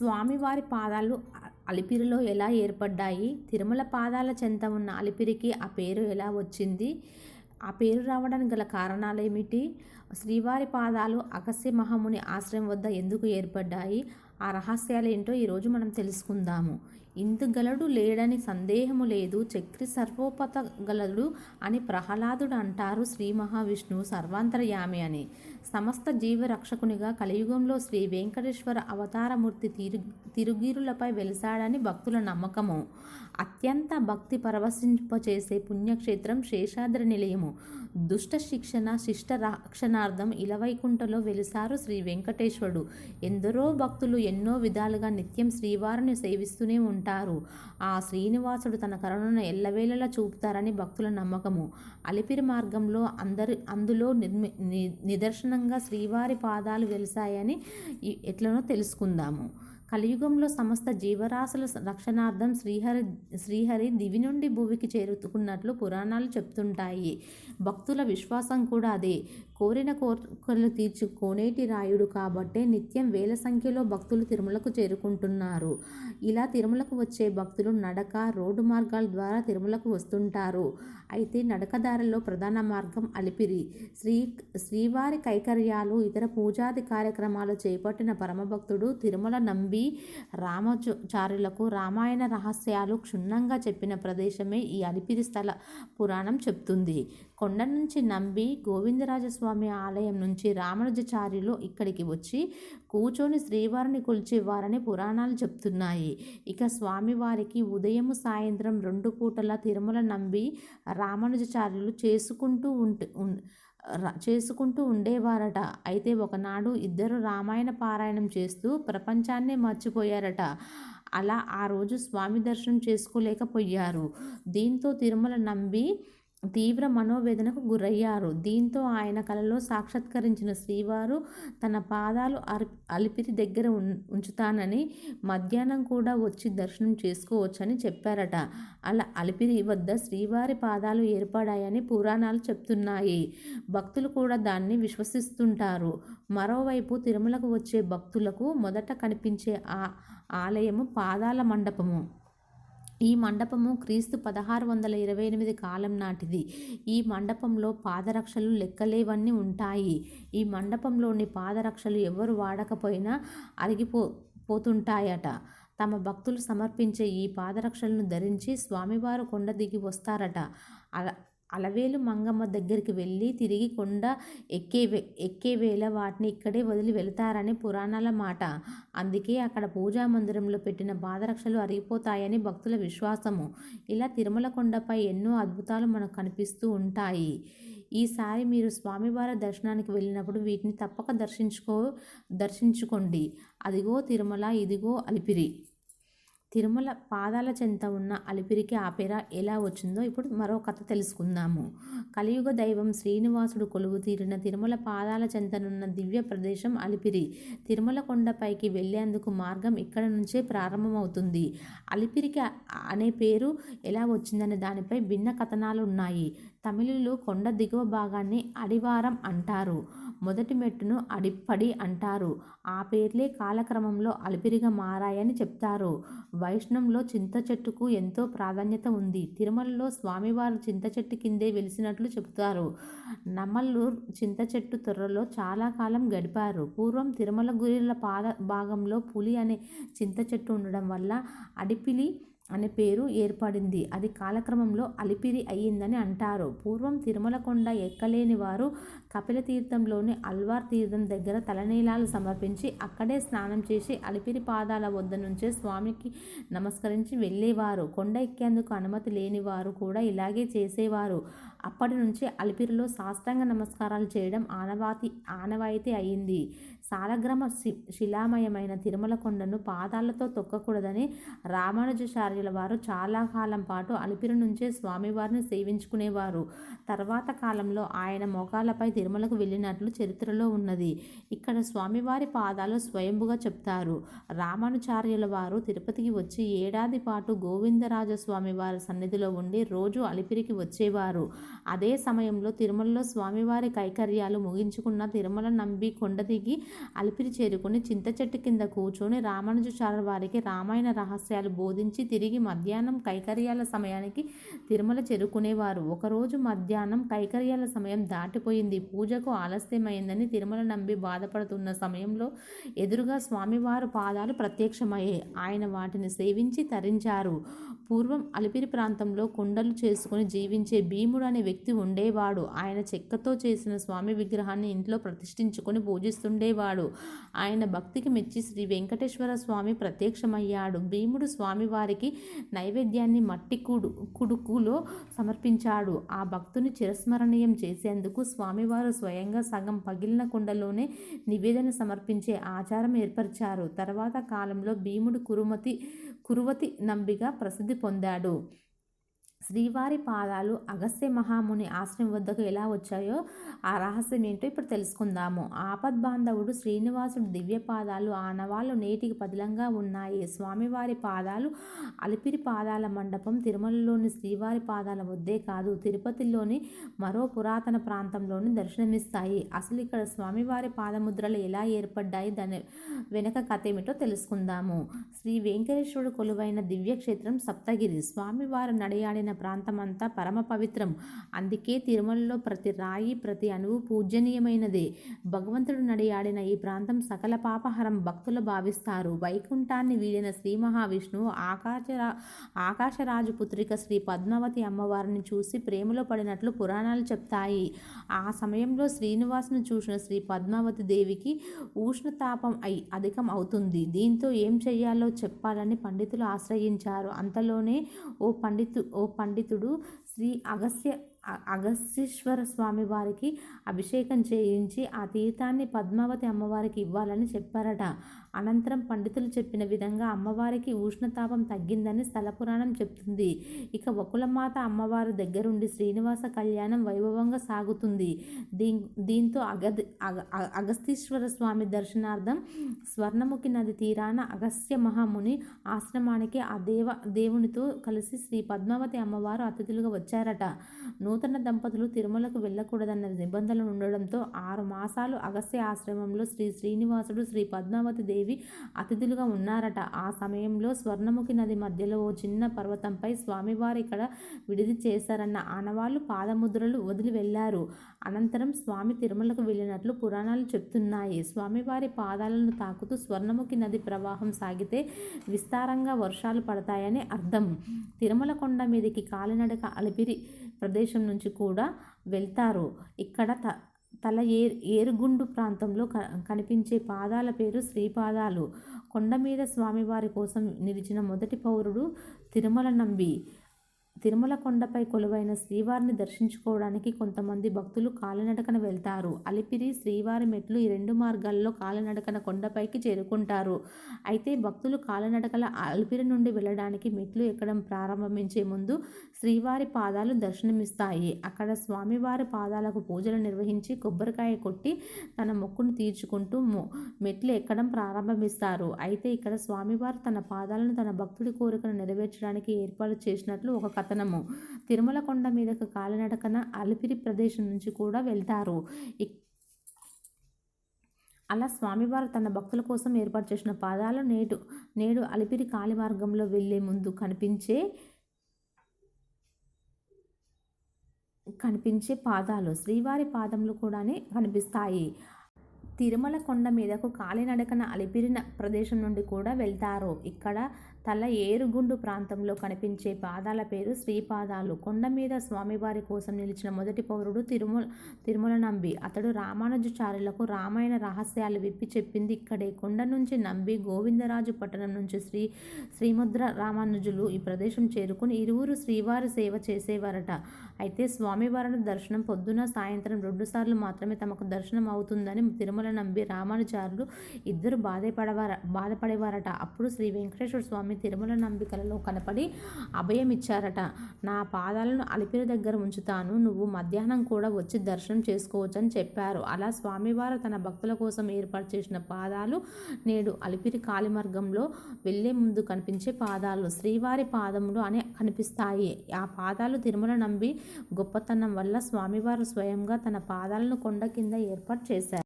స్వామివారి పాదాలు అలిపిరిలో ఎలా ఏర్పడ్డాయి? తిరుమల పాదాల చెంత ఉన్న అలిపిరికి ఆ పేరు ఎలా వచ్చింది? ఆ పేరు రావడానికి గల కారణాలేమిటి? శ్రీవారి పాదాలు అగస్య మహాముని ఆశ్రయం వద్ద ఎందుకు ఏర్పడ్డాయి? ఆ రహస్యాలు ఏంటో ఈరోజు మనం తెలుసుకుందాము. ఇందుగలడు లేడని సందేహము లేదు. చక్రి సర్వోపత గలడు అని ప్రహ్లాదుడు అంటారు శ్రీ మహావిష్ణువు సర్వాంతర్యామి అని. సమస్త జీవరక్షకునిగా కలియుగంలో శ్రీ వెంకటేశ్వర అవతారమూర్తి తిరు తిరుగిరులపై వెలిసాడని భక్తుల నమ్మకము. అత్యంత భక్తి పరవశింపచేసే పుణ్యక్షేత్రం శేషాద్రి నిలయము. దుష్ట శిక్షణ శిష్ట రక్షణార్థం ఇలవైకుంఠలో వెలిసారు శ్రీ వెంకటేశ్వరుడు. ఎందరో భక్తులు ఎన్నో విధాలుగా నిత్యం శ్రీవారిని సేవిస్తూనే ఉంటారు. ఆ శ్రీనివాసుడు తన కరుణను ఎల్లవేళలా చూపుతారని భక్తుల నమ్మకము. అలిపిరి మార్గంలో అందరి అందులో నిర్మి నిదర్శనంగా శ్రీవారి పాదాలు వెలిసాయని ఎట్లనో తెలుసుకుందాము. కలియుగంలో సమస్త జీవరాశుల రక్షణార్థం శ్రీహరి శ్రీహరి దివి నుండి భూమికి చేరుతున్నట్లు పురాణాలు చెప్తుంటాయి. భక్తుల విశ్వాసం కూడా అదే. కోరిన కోరికలు తీర్చు కోనేటి రాయుడు కాబట్టే నిత్యం వేల సంఖ్యలో భక్తులు తిరుమలకు చేరుకుంటున్నారు. ఇలా తిరుమలకు వచ్చే భక్తులు నడక రోడ్డు మార్గాల ద్వారా తిరుమలకు వస్తుంటారు. అయితే నడకదారిలో ప్రధాన మార్గం అలిపిరి. శ్రీ శ్రీవారి కైకర్యాలు ఇతర పూజాది కార్యక్రమాలు చేపట్టిన పరమభక్తుడు తిరుమల నంబి రామచారులకు రామాయణ రహస్యాలు క్షుణ్ణంగా చెప్పిన ప్రదేశమే ఈ అలిపిరి స్థల పురాణం చెప్తుంది. కొండ నుంచి నంబి గోవిందరాజస్వామి స్వామి ఆలయం నుంచి రామానుజాచార్యులు ఇక్కడికి వచ్చి కూర్చొని శ్రీవారిని కొలిచేవారని పురాణాలు చెప్తున్నాయి. ఇక స్వామివారికి ఉదయం సాయంత్రం రెండు పూటల తిరుమల నంబి రామానుజాచార్యులు చేసుకుంటూ ఉంటే చేసుకుంటూ ఉండేవారట. అయితే ఒకనాడు ఇద్దరు రామాయణ పారాయణం చేస్తూ ప్రపంచాన్నే మర్చిపోయారట. అలా ఆ రోజు స్వామి దర్శనం చేసుకోలేకపోయారు. దీంతో తిరుమల నంబి తీవ్ర మనోవేదనకు గురయ్యారు. దీంతో ఆయన కలలో సాక్షాత్కరించిన శ్రీవారు తన పాదాలు అలిపిరి దగ్గర ఉంచుతానని మధ్యాహ్నం కూడా వచ్చి దర్శనం చేసుకోవచ్చని చెప్పారట. అలా అలిపిరి వద్ద శ్రీవారి పాదాలు ఏర్పడాయని పురాణాలు చెప్తున్నాయి. భక్తులు కూడా దాన్ని విశ్వసిస్తుంటారు. మరోవైపు తిరుమలకు వచ్చే భక్తులకు మొదట కనిపించే ఆ ఆలయము పాదాల మండపము. ఈ మండపము క్రీస్తు పదహారు వందల ఇరవై ఎనిమిది కాలం నాటిది. ఈ మండపంలో పాదరక్షలు లెక్కలేవన్నీ ఉంటాయి. ఈ మండపంలోని పాదరక్షలు ఎవరు వాడకపోయినా అరిగిపో పోతుంటాయట. తమ భక్తులు సమర్పించే ఈ పాదరక్షలను ధరించి స్వామివారు కొండ దిగి వస్తారట. అలా అలవేలు మంగమ్మ దగ్గరికి వెళ్ళి తిరిగి కొండ ఎక్కే ఎక్కే వేళ వాటిని ఇక్కడే వదిలి వెళతారని పురాణాల మాట. అందుకే అక్కడ పూజా మందిరంలో పెట్టిన పాదరక్షలు అరిగిపోతాయని భక్తుల విశ్వాసము. ఇలా తిరుమల కొండపై ఎన్నో అద్భుతాలు మనకు కనిపిస్తూ ఉంటాయి. ఈసారి మీరు స్వామివారి దర్శనానికి వెళ్ళినప్పుడు వీటిని తప్పక దర్శించుకో దర్శించుకోండి. అదిగో తిరుమల ఇదిగో అలిపిరి. తిరుమల పాదాల చెంత ఉన్న అలిపిరికి ఆ పేర ఎలా వచ్చిందో ఇప్పుడు మరో కథ తెలుసుకుందాము. కలియుగ దైవం శ్రీనివాసుడు కొలువు తీరిన తిరుమల పాదాల చెంతనున్న దివ్య ప్రదేశం అలిపిరి. తిరుమల కొండపైకి వెళ్ళేందుకు మార్గం ఇక్కడ నుంచే ప్రారంభమవుతుంది. అలిపిరికి అనే పేరు ఎలా వచ్చిందనే దానిపై భిన్న కథనాలు ఉన్నాయి. తమిళులు కొండ దిగువ భాగాన్ని అడివారం అంటారు. మొదటి మెట్టును అడిప్పడి అంటారు. ఆ పేర్లే కాలక్రమంలో అలిపిరిగా మారాయని చెప్తారు. వైష్ణవంలో చింత చెట్టుకు ఎంతో ప్రాధాన్యత ఉంది. తిరుమలలో స్వామివారు చింత చెట్టు కిందే వెలిసినట్లు చెబుతారు. నమ్మల్లూరు చింత చెట్టు తొర్రలో చాలా కాలం గడిపారు. పూర్వం తిరుమల గురిల పాద భాగంలో పులి అనే చింత చెట్టు ఉండడం వల్ల అడిపిలి అనే పేరు ఏర్పడింది. అది కాలక్రమంలో అలిపిరి అయ్యిందని అంటారు. పూర్వం తిరుమల కొండ ఎక్కలేని వారు కపిల తీర్థంలోని అల్వార్ తీర్థం దగ్గర తలనీలాలు సమర్పించి అక్కడే స్నానం చేసి అలిపిరి పాదాల వద్ద నుంచే స్వామికి నమస్కరించి వెళ్ళేవారు. కొండ ఎక్కేందుకు అనుమతి లేని వారు కూడా ఇలాగే చేసేవారు. అప్పటి నుంచి అలిపిరిలో సాష్టాంగ నమస్కారాలు చేయడం ఆనవాతి ఆనవాయితీ అయింది సాలగ్రామ శిలామయమైన తిరుమల కొండను పాదాలతో తొక్కకూడదని రామానుజాచార్యుల వారు చాలా కాలం పాటు అలిపిరి నుంచే స్వామివారిని సేవించుకునేవారు. తర్వాత కాలంలో ఆయన మోకాలపై తిరుమలకు వెళ్ళినట్లు చరిత్రలో ఉన్నది. ఇక్కడ స్వామివారి పాదాలు స్వయంభుగా చెప్తారు. రామానుచార్యుల వారు తిరుపతికి వచ్చి ఏడాది పాటు గోవిందరాజస్వామి వారి సన్నిధిలో ఉండి రోజు అలిపిరికి వచ్చేవారు. అదే సమయంలో తిరుమలలో స్వామివారి కైకర్యాలు ముగించుకున్న తిరుమల నంబి కొండ దిగి అలిపిరి చేరుకుని చింత చెట్టు కింద కూర్చొని రామానుజాచార్య వారికి రామాయణ రహస్యాలు బోధించి తిరిగి మధ్యాహ్నం కైకర్యాల సమయానికి తిరుమల చేరుకునేవారు. ఒకరోజు మధ్యాహ్నం కైకర్యాల సమయం దాటిపోయింది. పూజకు ఆలస్యమైందని తిరుమల నంబి బాధపడుతున్న సమయంలో ఎదురుగా స్వామివారు పాదాలు ప్రత్యక్షమయ్యాయి. ఆయన వాటిని సేవించి తరించారు. పూర్వం అలిపిరి ప్రాంతంలో కుండలు చేసుకుని జీవించే భీముడు అనే వ్యక్తి ఉండేవాడు. ఆయన చెక్కతో చేసిన స్వామి విగ్రహాన్ని ఇంట్లో ప్రతిష్ఠించుకొని పూజిస్తుండేవాడు. ఆయన భక్తికి మెచ్చి శ్రీ వెంకటేశ్వర స్వామి ప్రత్యక్షమయ్యాడు. భీముడు స్వామివారికి నైవేద్యాన్ని మట్టి కుడు కుడుకులో సమర్పించాడు. ఆ భక్తుని చిరస్మరణీయం చేసేందుకు స్వామివారు స్వయంగా సగం పగిలిన కుండలోనే నివేదన సమర్పించే ఆచారం ఏర్పరిచారు. తర్వాత కాలంలో భీముడు కురుమతి కురువతి నంబిగా ప్రసిద్ధి పొందాడు. శ్రీవారి పాదాలు అగస్త్య మహాముని ఆశ్రమం వద్దకు ఎలా వచ్చాయో ఆ రహస్యం ఏంటో ఇప్పుడు తెలుసుకుందాము. ఆపద్బాంధవుడు శ్రీనివాసుడు దివ్య పాదాలు ఆనవాళ్ళు నేటికి పదిలంగా ఉన్నాయి. స్వామివారి పాదాలు అలిపిరి పాదాల మండపం తిరుమలలోని శ్రీవారి పాదాల వద్దే కాదు తిరుపతిలోని మరో పురాతన ప్రాంతంలోని దర్శనమిస్తాయి. అసలు ఇక్కడ స్వామివారి పాదముద్రలు ఎలా ఏర్పడ్డాయి? దాని వెనక కథ ఏమిటో తెలుసుకుందాము. శ్రీ వెంకటేశ్వరుడు కొలువైన దివ్యక్షేత్రం సప్తగిరి. స్వామివారు నడయాడిన ప్రాంతమంతా పరమ పవిత్రం. అందుకే తిరుమలలో ప్రతి రాయి ప్రతి అణువు పూజనీయమైనదే భగవంతుడు నడియాడిన ఈ ప్రాంతం సకల పాపహరం భక్తులు భావిస్తారు. వైకుంఠాన్ని వీడిన శ్రీ మహావిష్ణువు ఆకాశరా ఆకాశరాజు పుత్రిక శ్రీ పద్మావతి అమ్మవారిని చూసి ప్రేమలో పడినట్లు పురాణాలు చెప్తాయి. ఆ సమయంలో శ్రీనివాసును చూసిన శ్రీ పద్మావతి దేవికి ఉష్ణతాపం అయి అధికం అవుతుంది. దీంతో ఏం చెయ్యాలో చెప్పాలని పండితులు ఆశ్రయించారు. అంతలోనే ఓ పండితు ఓ పండితుడు శ్రీ అగస్య అగస్తీశ్వర స్వామి వారికి అభిషేకం చేయించి ఆ తీర్థాన్ని పద్మావతి అమ్మవారికి ఇవ్వాలని చెప్పారట. అనంతరం పండితులు చెప్పిన విధంగా అమ్మవారికి ఉష్ణతాపం తగ్గిందని స్థల పురాణం చెప్తుంది. ఇక వకులమాత అమ్మవారి దగ్గరుండి శ్రీనివాస కళ్యాణం వైభవంగా సాగుతుంది. దీ దీంతో అగ అగస్తీశ్వర స్వామి దర్శనార్థం స్వర్ణముఖి నది తీరాన అగస్త్య మహాముని ఆశ్రమానికి ఆ దేవ దేవునితో కలిసి శ్రీ పద్మావతి అమ్మవారు అతిథులుగా వచ్చారట. నూతన దంపతులు తిరుమలకు వెళ్ళకూడదన్న నిబంధనలు ఉండడంతో ఆరు మాసాలు అగస్త్య ఆశ్రమంలో శ్రీ శ్రీనివాసుడు శ్రీ పద్మావతి దేవి అతిథులుగా ఉన్నారట. ఆ సమయంలో స్వర్ణముఖి నది మధ్యలో ఓ చిన్న పర్వతంపై స్వామివారు ఇక్కడ విడిది చేశారన్న ఆనవాళ్ళు పాదముద్రలు వదిలి వెళ్ళారు అనంతరం స్వామి తిరుమలకు వెళ్ళినట్లు పురాణాలు చెప్తున్నాయి. స్వామివారి పాదాలను తాకుతూ స్వర్ణముఖి నది ప్రవాహం సాగితే విస్తారంగా వర్షాలు పడతాయని అర్థం. తిరుమల కొండ మీదకి కాలినడక అలిపిరి ప్రదేశం నుంచి కూడా వెళ్తారు. ఇక్కడ త తల ఏ ఏరుగుండు ప్రాంతంలో క కనిపించే పాదాల పేరు శ్రీపాదాలు. కొండ మీద స్వామివారి కోసం నిలిచిన మొదటి పౌరుడు తిరుమల నంబి. తిరుమల కొండపై కొలువైన శ్రీవారిని దర్శించుకోవడానికి కొంతమంది భక్తులు కాలినడకన వెళ్తారు. అలిపిరి శ్రీవారి మెట్లు ఈ రెండు మార్గాల్లో కాలినడకన కొండపైకి చేరుకుంటారు. అయితే భక్తులు కాలినడకల అలిపిరి నుండి వెళ్ళడానికి మెట్లు ఎక్కడం ప్రారంభించే ముందు శ్రీవారి పాదాలు దర్శనమిస్తాయి. అక్కడ స్వామివారి పాదాలకు పూజలు నిర్వహించి కొబ్బరికాయ కొట్టి తన మొక్కును తీర్చుకుంటూ మెట్లు ఎక్కడం ప్రారంభమిస్తారు అయితే ఇక్కడ స్వామివారు తన పాదాలను తన భక్తుడి కోరికను నెరవేర్చడానికి ఏర్పాటు చేసినట్లు ఒక కథనము. తిరుమల కొండ మీదకు కాలినడకన అలిపిరి ప్రదేశం నుంచి కూడా వెళ్తారు. అలా స్వామివారు తన భక్తుల కోసం ఏర్పాటు చేసిన పాదాలు నేడు నేడు అలిపిరి కాలి మార్గంలో వెళ్ళే ముందు కనిపించే కనిపించే పాదాలు శ్రీవారి పాదములు కూడానే కనిపిస్తాయి. తిరుమల కొండ మీదకు కాలినడకన అలిపిరిన ప్రదేశం నుండి కూడా వెళ్తారు. ఇక్కడ తల ఏరుగుండు ప్రాంతంలో కనిపించే పాదాల పేరు శ్రీపాదాలు. కొండ మీద స్వామివారి కోసం నిలిచిన మొదటి పౌరుడు తిరుమల తిరుమల నంబి. అతడు రామానుజాచార్యులకు రామాయణ రహస్యాలు విప్పి చెప్పింది ఇక్కడే. కొండ నుంచి నంబి గోవిందరాజు పట్టణం నుంచి శ్రీ శ్రీముద్ర రామానుజులు ఈ ప్రదేశం చేరుకుని ఇరువురు శ్రీవారి సేవ చేసేవారట. అయితే స్వామివారి దర్శనం పొద్దున సాయంత్రం రెండుసార్లు మాత్రమే తమకు దర్శనం అవుతుందని తిరుమల నంబి రామానుచారులు ఇద్దరు బాధపడవార బాధపడేవారట. అప్పుడు శ్రీ వెంకటేశ్వర స్వామి తిరుమల నంబికలలో కనపడి అభయం ఇచ్చారట నా పాదాలను అలిపిరి దగ్గర ఉంచుతాను. నువ్వు మధ్యాహ్నం కూడా వచ్చి దర్శనం చేసుకోవచ్చని చెప్పారు. అలా స్వామివారు తన భక్తుల కోసం ఏర్పాటు చేసిన పాదాలు నేడు అలిపిరి కాలిమార్గంలో వెళ్ళే ముందు కనిపించే పాదాలు శ్రీవారి పాదములు అని కనిపిస్తాయి. ఆ పాదాలు తిరుమల నంబి గొప్పతనం వల్ల స్వామివారు స్వయంగా తన పాదాలను కొండ కింద ఏర్పాటు చేశారు.